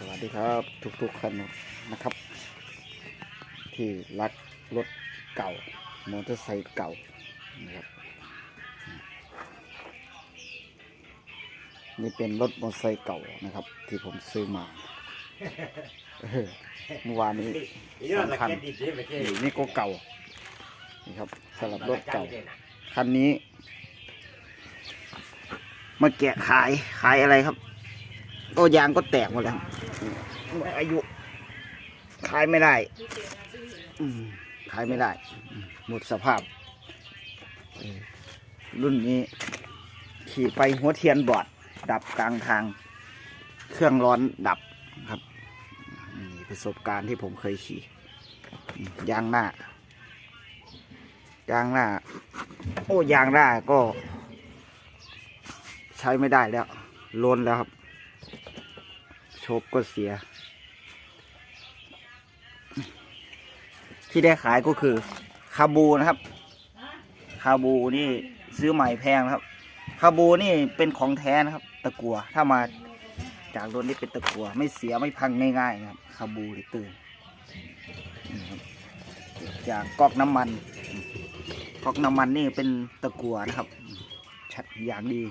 สวัสดีครับ ทุกๆคนนะครับ ที่รักรถเก่ามอเตอร์ไซค์เก่านะครับนี่เป็นรถมอเตอร์ไซค์เก่านะครับ ที่ผมซื้อมาเมื่อวานนี้ Io la che dice นี่นี่ก็เก่านี่ครับสำหรับรถเก่าคันนี้มาแกะขายขายอะไรครับโอ้ยางก็แตกหมดแล้ว อายุ ขายไม่ได้ขายไม่ได้ หมดสภาพ รุ่นนี้ขี่ไปหัวเทียนบอด ดับกลางทาง เครื่องร้อนดับครับนี่ประสบการณ์ที่ผมเคยขี่ยางหน้ายางหน้า โอ้ยางหน้าก็ ใช้ไม่ได้แล้วล้นแล้วครับ ชคก็เสีย ที่ได้ขายก็คือ คาบูนะครับ คาบูนี่ซื้อใหม่แพงนะครับ คาบูนี่เป็นของแท้นะครับ ตะกัวถ้ามาจากรถนี่เป็นตะกัวไม่เสียไม่พังง่ายๆนะครับ คาบูลิเตอร์นี่ครับจากก๊อกน้ำมันก๊อกน้ำมันนี่เป็นตะกัวนะครับ ชัดอย่างดี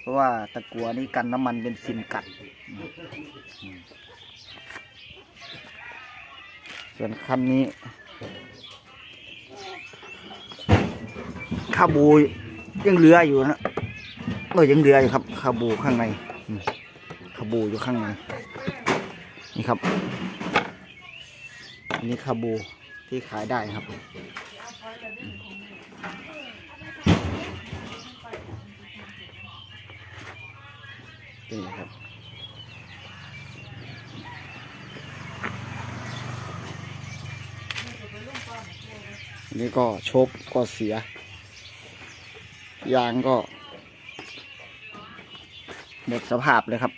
เพราะว่าตะกัวนี่กันน้ำมันเป็นซินกัด ส่วนคันนี้คาบูยังเหลืออยู่นะเออยังเหลืออยู่ครับคาบูข้างในอืมคาบูอยู่ข้างในนี่ครับอันนี้คาบูที่ขายได้ครับ นี่ครับอันนี้ก็โชคก็เสีย ยางก็ หมดสภาพเลยครับ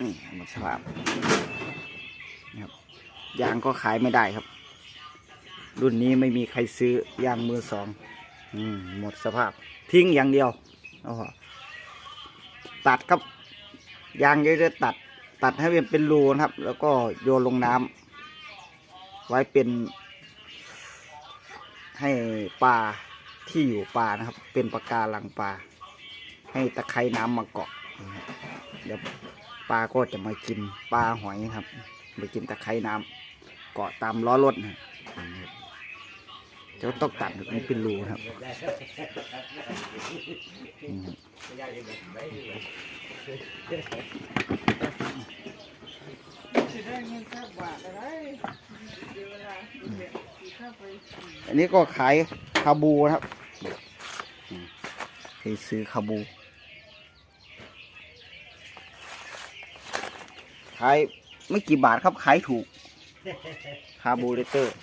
นี่หมดสภาพนี่ครับยางก็ขายไม่ได้ครับ รุ่นนี้ไม่มีใครซื้อยางมือสองอมหมดสภาพทิ้งอย่างเดียวโอ้โหตัดครับ ยางเยอะๆตัด ตัดให้เป็นเป็นรูนะครับ แล้วก็โยนลงน้ำไว้เป็น ให้ปลาที่อยู่ปลานะครับ เป็นปลาการังปลาให้ตะไคร่น้ำมาเกาะเดี๋ยวปลาก็จะมากินปลาหอยครับมากินตะไคร่น้ำเกาะตามล้อรถนะจะต้องตัดให้เป็นรูนะครับ อันนี้ก็ขายคาบูนะครับอืมเคยซื้อคาบู ขายไม่กี่บาทครับ ขายถูก คาบูเลเตอร์